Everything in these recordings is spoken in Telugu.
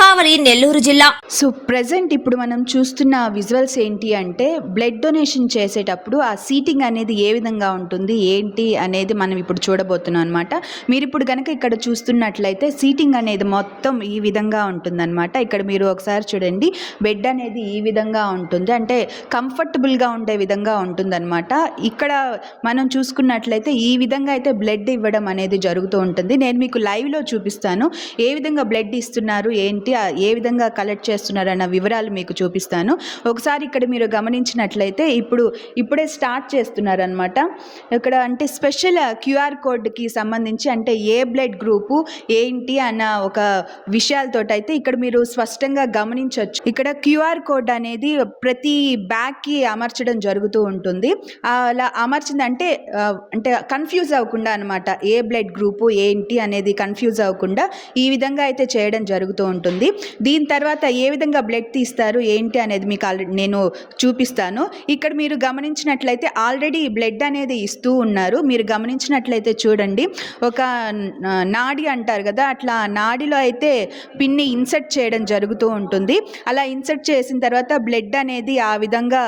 కావలి నెల్లూరు జిల్లా. సో ప్రజెంట్ ఇప్పుడు మనం చూస్తున్న విజువల్స్ ఏంటి అంటే బ్లడ్ డొనేషన్ చేసేటప్పుడు ఆ సీటింగ్ అనేది ఏ విధంగా ఉంటుంది ఏంటి అనేది మనం ఇప్పుడు చూడబోతున్నాం అనమాట మీరు ఇప్పుడు కనుక ఇక్కడ చూస్తున్నట్లయితే సీటింగ్ అనేది మొత్తం ఈ విధంగా ఉంటుందన్నమాట. ఇక్కడ మీరు ఒకసారి చూడండి బెడ్ అనేది ఈ విధంగా ఉంటుంది అంటే కంఫర్టబుల్గా ఉండే విధంగా ఉంటుందన్నమాట. ఇక్కడ మనం చూసుకున్నట్లయితే ఈ విధంగా అయితే బ్లడ్ ఇవ్వడం అనేది జరుగుతూ ఉంటుంది. నేను మీకు లైవ్లో చూపిస్తాను ఏ విధంగా బ్లడ్ ఇస్తున్నారు ఏంటి పెట్టి ఏ విధంగా కలెక్ట్ చేస్తున్నారు అన్న వివరాలు మీకు చూపిస్తాను. ఒకసారి ఇక్కడ మీరు గమనించినట్లయితే ఇప్పుడు ఇప్పుడే స్టార్ట్ చేస్తున్నారనమాట ఇక్కడ అంటే స్పెషల్ క్యూఆర్ కోడ్కి సంబంధించి అంటే ఏ బ్లడ్ గ్రూపు ఏంటి అన్న ఒక విషయాలతో అయితే ఇక్కడ మీరు స్పష్టంగా గమనించవచ్చు ఇక్కడ క్యూఆర్ కోడ్ అనేది ప్రతి బ్యాగ్కి అమర్చడం జరుగుతూ ఉంటుంది. అలా అమర్చిందంటే అంటే కన్ఫ్యూజ్ అవ్వకుండా అనమాట ఏ బ్లడ్ గ్రూపు ఏంటి అనేది కన్ఫ్యూజ్ అవ్వకుండా ఈ విధంగా అయితే చేయడం జరుగుతూ ఉంటుంది. దీని తర్వాత ఏ విధంగా బ్లడ్ తీస్తారు ఏంటి అనేది మీకు ఆల్రెడీ నేను చూపిస్తాను. ఇక్కడ మీరు గమనించినట్లయితే ఆల్రెడీ బ్లడ్ అనేది ఇస్తూ ఉన్నారు. మీరు గమనించినట్లయితే చూడండి. ఒక నాడి అంటారు కదా అట్లా నాడిలో అయితే పిన్ని ఇన్సర్ట్ చేయడం జరుగుతూ ఉంటుంది. అలా ఇన్సర్ట్ చేసిన తర్వాత బ్లడ్ అనేది ఆ విధంగా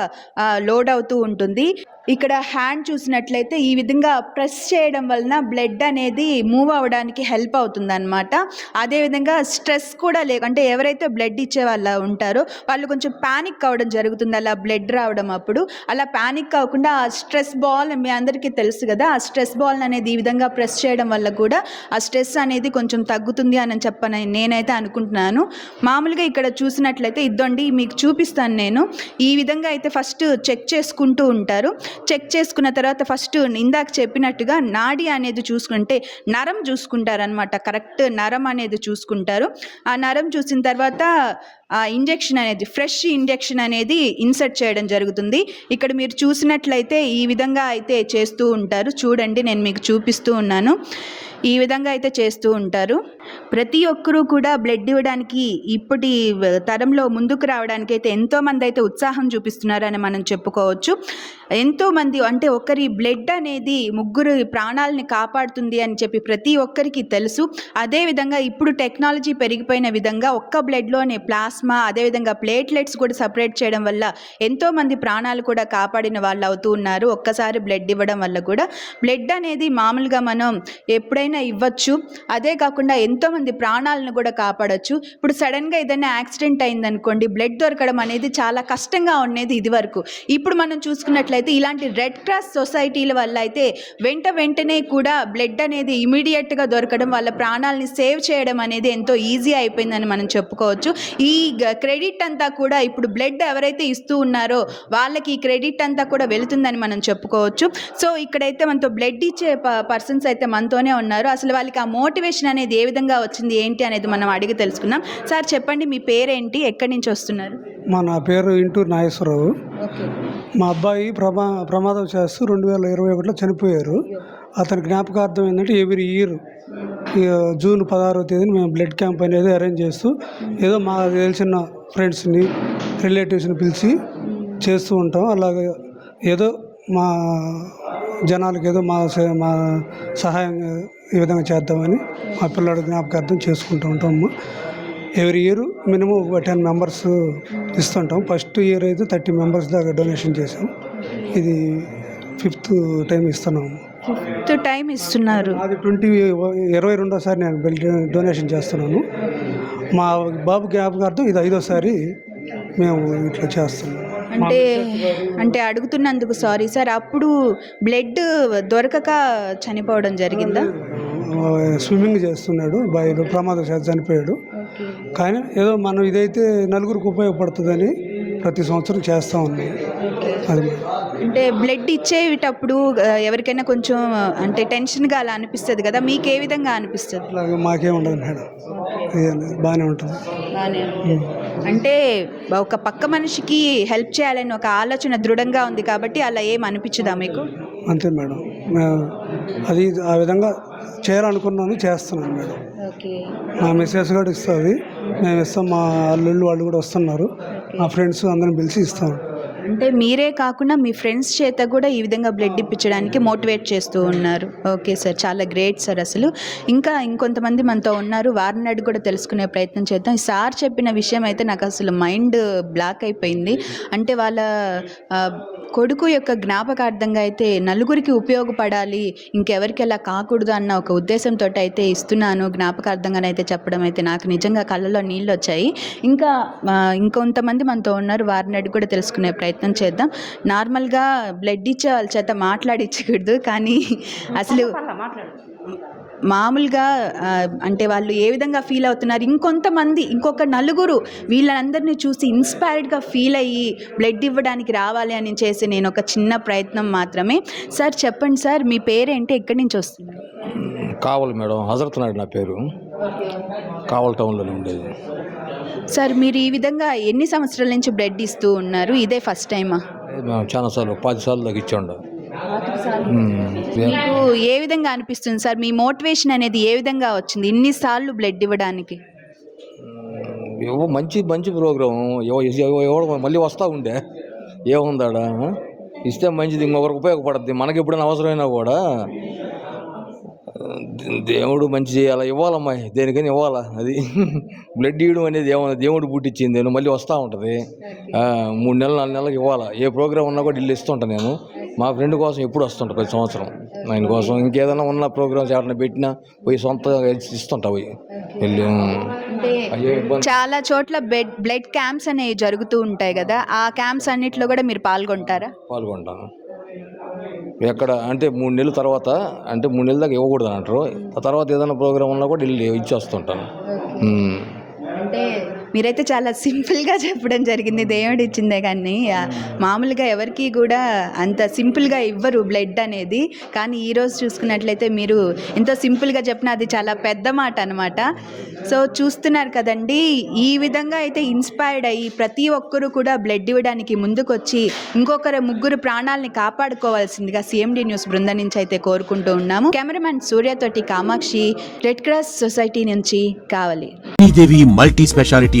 లోడ్ అవుతూ ఉంటుంది. ఇక్కడ హ్యాండ్ చూసినట్లయితే ఈ విధంగా ప్రెస్ చేయడం వలన బ్లడ్ అనేది మూవ్ అవ్వడానికి హెల్ప్ అవుతుందన్నమాట. అదేవిధంగా స్ట్రెస్ కూడా లేక అంటే ఎవరైతే బ్లడ్ ఇచ్చే వాళ్ళు ఉంటారో వాళ్ళు కొంచెం ప్యానిక్ అవ్వడం జరుగుతుంది. అలా బ్లడ్ రావడం అప్పుడు. అలా ప్యానిక్ అవ్వకుండా ఆ స్ట్రెస్ బాల్ మీ అందరికీ తెలుసు కదా ఆ స్ట్రెస్ బాల్ అనేది ఈ విధంగా ప్రెస్ చేయడం వల్ల కూడా ఆ స్ట్రెస్ అనేది కొంచెం తగ్గుతుంది అని చెప్పని నేనైతే అనుకుంటున్నాను. మామూలుగా ఇక్కడ చూసినట్లయితే ఇద్దండి మీకు చూపిస్తాను నేను. ఈ విధంగా అయితే ఫస్ట్ చెక్ చేసుకుంటూ ఉంటారు. చెక్ చేసుకున్న తర్వాత ఫస్ట్ ఇందాక చెప్పినట్టుగా నాడి అనేది చూసుకుంటే నరం చూసుకుంటారనమాట కరెక్ట్ నరం అనేది చూసుకుంటారు. ఆ నరం చూసిన తర్వాత ఇంజెక్షన్ అనేది ఫ్రెష్ ఇంజెక్షన్ అనేది ఇన్సర్ట్ చేయడం జరుగుతుంది. ఇక్కడ మీరు చూసినట్లయితే ఈ విధంగా అయితే చేస్తూ ఉంటారు. చూడండి నేను మీకు చూపిస్తూ ఉన్నాను. ఈ విధంగా అయితే చేస్తూ ఉంటారు. ప్రతి ఒక్కరూ కూడా బ్లడ్ ఇవ్వడానికి ఇప్పటి తరంలో ముందుకు రావడానికి అయితే ఎంతోమంది అయితే ఉత్సాహం చూపిస్తున్నారని మనం చెప్పుకోవచ్చు. ఎంతోమంది అంటే ఒకరి బ్లడ్ అనేది ముగ్గురు ప్రాణాలని కాపాడుతుంది అని చెప్పి ప్రతి ఒక్కరికి తెలుసు. అదేవిధంగా ఇప్పుడు టెక్నాలజీ పెరిగిపోయిన విధంగా ఒక్క బ్లడ్లోనే ప్లాస్మా అదేవిధంగా ప్లేట్లెట్స్ కూడా సపరేట్ చేయడం వల్ల ఎంతోమంది ప్రాణాలు కూడా కాపాడిన వాళ్ళు అవుతూ ఉన్నారు. ఒక్కసారి బ్లడ్ ఇవ్వడం వల్ల కూడా. బ్లడ్ అనేది మామూలుగా మనం ఎప్పుడైనా ఇవ్వచ్చు. అదే కాకుండా ఎంతోమంది ప్రాణాలను కూడా కాపాడచ్చు. ఇప్పుడు సడన్గా ఏదైనా యాక్సిడెంట్ అయిందనుకోండి బ్లడ్ దొరకడం అనేది చాలా కష్టంగా ఉండేది ఇది వరకు. ఇప్పుడు మనం చూసుకున్నట్లయితే ఇలాంటి రెడ్ క్రాస్ సొసైటీల వల్ల అయితే వెంట వెంటనే కూడా బ్లడ్ అనేది ఇమీడియట్గా దొరకడం వాళ్ళ ప్రాణాలని సేవ్ చేయడం అనేది ఎంతో ఈజీ అయిపోయిందని మనం చెప్పుకోవచ్చు. ఈ క్రెడిట్ అంతా కూడా ఇప్పుడు బ్లడ్ ఎవరైతే ఇస్తూ ఉన్నారో వాళ్ళకి ఈ క్రెడిట్ అంతా కూడా వెళుతుందని మనం చెప్పుకోవచ్చు. సో ఇక్కడైతే మనతో బ్లడ్ ఇచ్చే పర్సన్స్ అయితే మనతోనే ఉన్నారు. అసలు వాళ్ళకి ఆ మోటివేషన్ అనేది ఏ విధంగా వచ్చింది ఏంటి అనేది మనం అడిగి తెలుసుకుందాం. సార్ చెప్పండి మీ పేరేంటి ఎక్కడి నుంచి వస్తున్నారు? మా నా పేరు ఇంటూరు నాగేశ్వరరావు. మా అబ్బాయి ప్రమా ప్రమాదం చేస్తూ రెండు వేల ఇరవై ఒకటిలో చనిపోయారు. అతని జ్ఞాపకార్థం ఏంటంటే ఎవ్రీ ఇయర్ జూన్ పదహారవ తేదీన మేము బ్లడ్ క్యాంప్ అనేది అరేంజ్ చేస్తూ ఏదో మా తెలిసిన ఫ్రెండ్స్ని రిలేటివ్స్ని పిలిచి చేస్తూ ఉంటాం. అలాగే ఏదో మా జనాలకి ఏదో మా మా సహాయం ఈ విధంగా చేద్దామని మా పిల్లడి జ్ఞాపకార్థం చేసుకుంటూ ఉంటాము ఎవ్రీ ఇయర్ మినిమం ఒక టెన్ మెంబర్స్ ఇస్తుంటాం. ఫస్ట్ ఇయర్ అయితే థర్టీ మెంబర్స్ దాకా డొనేషన్ చేసాం ఇది ఫిఫ్త్ టైం ఇస్తున్నాము ఫిఫ్త్ టైం ఇస్తున్నారు. అది ట్వంటీ ఇరవై రెండోసారి నేను బ్లడ్ డొనేషన్ చేస్తున్నాను. మా బాబు జ్ఞాపకార్థం ఇది ఐదోసారి మేము ఇట్లా చేస్తున్నాం. అంటే అంటే అడుగుతున్నందుకు సారీ సార్. అప్పుడు బ్లడ్ దొరకక చనిపోవడం జరిగిందా? స్విమ్మింగ్ చేస్తున్నాడు. బావిలో ప్రమాదవశాత్తు చనిపోయాడు. కానీ ఏదో మనం ఇదైతే నలుగురికి ఉపయోగపడుతుందని ప్రతి సంవత్సరం చేస్తూ ఉన్నాం. అది. అంటే బ్లడ్ ఇచ్చేటప్పుడు ఎవరికైనా కొంచెం అంటే టెన్షన్గా అలా అనిపిస్తుంది కదా మీకు ఏ విధంగా అనిపిస్తుంది? మాకేం ఉండదు మేడం. బాగానే ఉంటుంది. అంటే ఒక పక్క మనిషికి హెల్ప్ చేయాలని ఒక ఆలోచన దృఢంగా ఉంది కాబట్టి అలా ఏం అనిపించదా మీకు? అంతే మేడం. అది ఆ విధంగా చేయాలనుకున్నాను చేస్తున్నాను మేడం. మా మిస్సెస్ కూడా ఇస్తుంది. మేము ఇస్తాం మా అల్లుళ్ళు వాళ్ళు కూడా వస్తున్నారు. మా ఫ్రెండ్స్ అందరం పిలిచి ఇస్తాం. అంటే మీరే కాకుండా మీ ఫ్రెండ్స్ చేత కూడా ఈ విధంగా బ్లడ్ ఇప్పించడానికి మోటివేట్ చేస్తూ ఉన్నారు. ఓకే సార్ చాలా గ్రేట్ సార్ అసలు. ఇంకా ఇంకొంతమంది మనతో ఉన్నారు. వారిని అడిగి కూడా తెలుసుకునే ప్రయత్నం చేద్దాం. సార్ చెప్పిన విషయం అయితే నాకు అసలు మైండ్ బ్లాక్ అయిపోయింది. అంటే వాళ్ళ కొడుకు యొక్క జ్ఞాపకార్థంగా అయితే నలుగురికి ఉపయోగపడాలి ఇంకెవరికి అలా కాకూడదు అన్న ఒక ఉద్దేశంతో అయితే ఇస్తున్నాను. జ్ఞాపకార్థంగానైతే చెప్పడం అయితే నాకు నిజంగా కళ్ళలో నీళ్ళు వచ్చాయి. ఇంకా ఇంకొంతమంది మనతో ఉన్నారు. వారిని అడిగి కూడా తెలుసుకునే ప్రయత్నం చేద్దాం. నార్మల్గా బ్లడ్ ఇచ్చే వాళ్ళ చేత మాట్లాడించకూడదు కానీ అసలు మామూలుగా అంటే వాళ్ళు ఏ విధంగా ఫీల్ అవుతున్నారు? ఇంకొంతమంది ఇంకొక నలుగురు వీళ్ళందరినీ చూసి ఇన్స్పైర్డ్గా ఫీల్ అయ్యి బ్లడ్ ఇవ్వడానికి రావాలి అని చేసి నేను ఒక చిన్న ప్రయత్నం మాత్రమే. సార్ చెప్పండి సార్ మీ పేరేంటి? ఎక్కడి నుంచి వస్తుంది కావాలి మేడం హజరత్ నాయుడు నా పేరు. కావల్ టౌన్లోనే ఉండేది. సార్ మీరు ఈ విధంగా ఎన్ని సంవత్సరాల నుంచి బ్లడ్ ఇస్తూ ఉన్నారు? ఇదే ఫస్ట్ టైమా? చాలా సార్లు పది సార్లు దాకా ఇచ్చాండు మీకు ఏ విధంగా అనిపిస్తుంది సార్? మీ మోటివేషన్ అనేది ఏ విధంగా వచ్చింది? ఇన్నిసార్లు బ్లడ్ ఇవ్వడానికి? ఏవో మంచి మంచి ప్రోగ్రాం ఎవడు మళ్ళీ వస్తూ ఉండే. ఏముందాడా? ఇస్తే మంచిది ఇంకొకరికి ఉపయోగపడుద్ది. మనకి ఎప్పుడైనా అవసరమైనా కూడా. దేవుడు మంచి చేయాలా? ఇవ్వాలమ్మా. దేనికైనా ఇవ్వాలా? అది బ్లడ్ ఇవ్వడం అనేది ఏమన్నా దేవుడు పుట్టించింది నేను మళ్ళీ వస్తూ ఉంటుంది. మూడు నెలలు నాలుగు నెలలకు ఇవ్వాలా? ఏ ప్రోగ్రామ్ ఉన్నా కూడా ఇల్లు ఇస్తుంటాను నేను. మా ఫ్రెండ్ కోసం ఎప్పుడు వస్తుంటా ప్రతి సంవత్సరం. ఆయన కోసం ఇంకేదైనా ఉన్న ప్రోగ్రామ్స్ ఎవరైనా పెట్టినా పోయి సొంత ఇస్తుంటా పోయి. వెళ్ళి చాలా చోట్ల బ్లడ్ బ్లడ్ క్యాంప్స్ అనేవి జరుగుతూ ఉంటాయి కదా. ఆ క్యాంప్స్ అన్నిట్లో కూడా మీరు పాల్గొంటారా? పాల్గొంటాను. ఎక్కడ అంటే మూడు నెలల తర్వాత అంటే మూడు నెలల దాకా ఇవ్వకూడదు అంటారు. ఆ తర్వాత ఏదైనా ప్రోగ్రామ్ ఉన్నా కూడా వెళ్ళి ఇచ్చి వస్తుంటాను ఉమ్. అంటే మీరైతే చాలా సింపుల్గా చెప్పడం జరిగింది. దేవుడు ఇచ్చిందే కానీ మామూలుగా ఎవరికి కూడా అంత సింపుల్గా ఇవ్వరు బ్లడ్ అనేది. కానీ ఈరోజు చూసుకున్నట్లయితే మీరు ఎంతో సింపుల్గా చెప్పిన అది చాలా పెద్ద మాట అనమాట సో చూస్తున్నారు కదండి ఈ విధంగా అయితే ఇన్స్పైర్డ్ అయ్యి ప్రతి ఒక్కరూ కూడా బ్లడ్ ఇవ్వడానికి ముందుకొచ్చి ఇంకొకరు ముగ్గురు ప్రాణాలని కాపాడుకోవాల్సిందిగా సిఎండి న్యూస్ బృందం నుంచి అయితే కోరుకుంటూ ఉన్నాము. కెమెరామెన్ సూర్యతోటి కామాక్షి రెడ్ క్రాస్ సొసైటీ నుంచి కావాలి. Multi speciality